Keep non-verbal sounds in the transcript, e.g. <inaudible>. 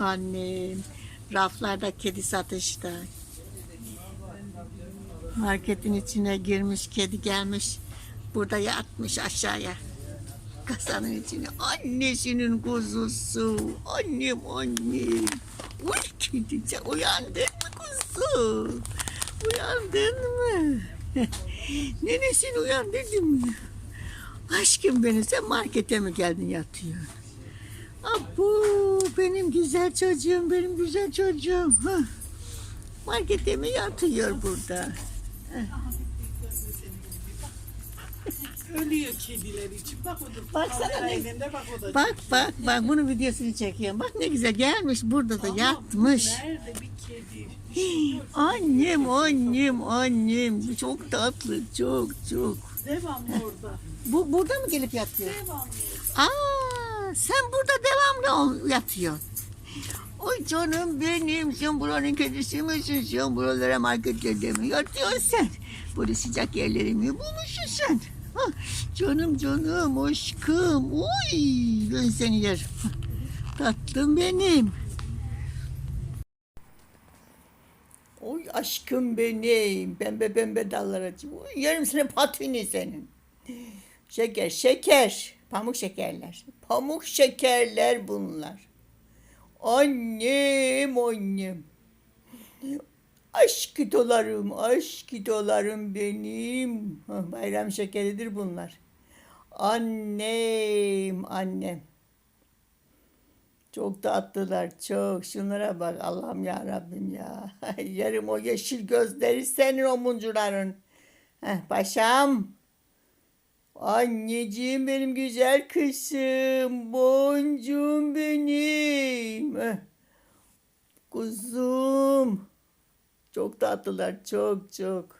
Annem. Raflarda kedi satışta. Marketin içine girmiş kedi gelmiş. Burada yatmış aşağıya. Kasanın içine. Annesinin kuzusu. Annem annem. Uy kedi sen uyandın mı kuzu? Uyandın mı? <laughs> Nenesin uyandırdın mı? Aşkım beni sen markete mi geldin yatıyorsun? Abu benim güzel çocuğum, benim güzel çocuğum. Ha. Markete mi yatıyor burada? Ölüyor kediler için. Bak o da. Baksana ne- elinde bak o da. Bak bak bak bunun videosunu çekiyorum. Bak ne güzel gelmiş burada da Ama yatmış. Nerede bir kedi? Hii, Annem annem annem çok tatlı çok çok. Devamlı orada. Bu burada mı gelip yatıyor? Devamlı. Aa sen burada devamlı yatıyorsun. Oy canım benim sen buranın kedisi misin? Sen buralara marketlerde mi yatıyorsun sen? Böyle sıcak yerleri mi bulmuşsun sen? Ha, canım canım aşkım. Oy ben seni yerim. Tatlım benim. Oy aşkım benim. Pembe pembe dallar açım. Oy, yerim seni patini senin. Şeker, şeker. Pamuk şekerler. Pamuk şekerler bunlar. Annem, annem. Aşk dolarım, aşk dolarım benim. Bayram şekeridir bunlar. Annem, annem. Çok tatlılar, çok. Şunlara bak Allah'ım ya Rabbim ya. <laughs> Yarım o yeşil gözleri senin o muncuların. Heh, paşam. Anneciğim benim güzel kızım. Boncuğum benim. Eh, Kuzum. Çok tatlılar çok çok.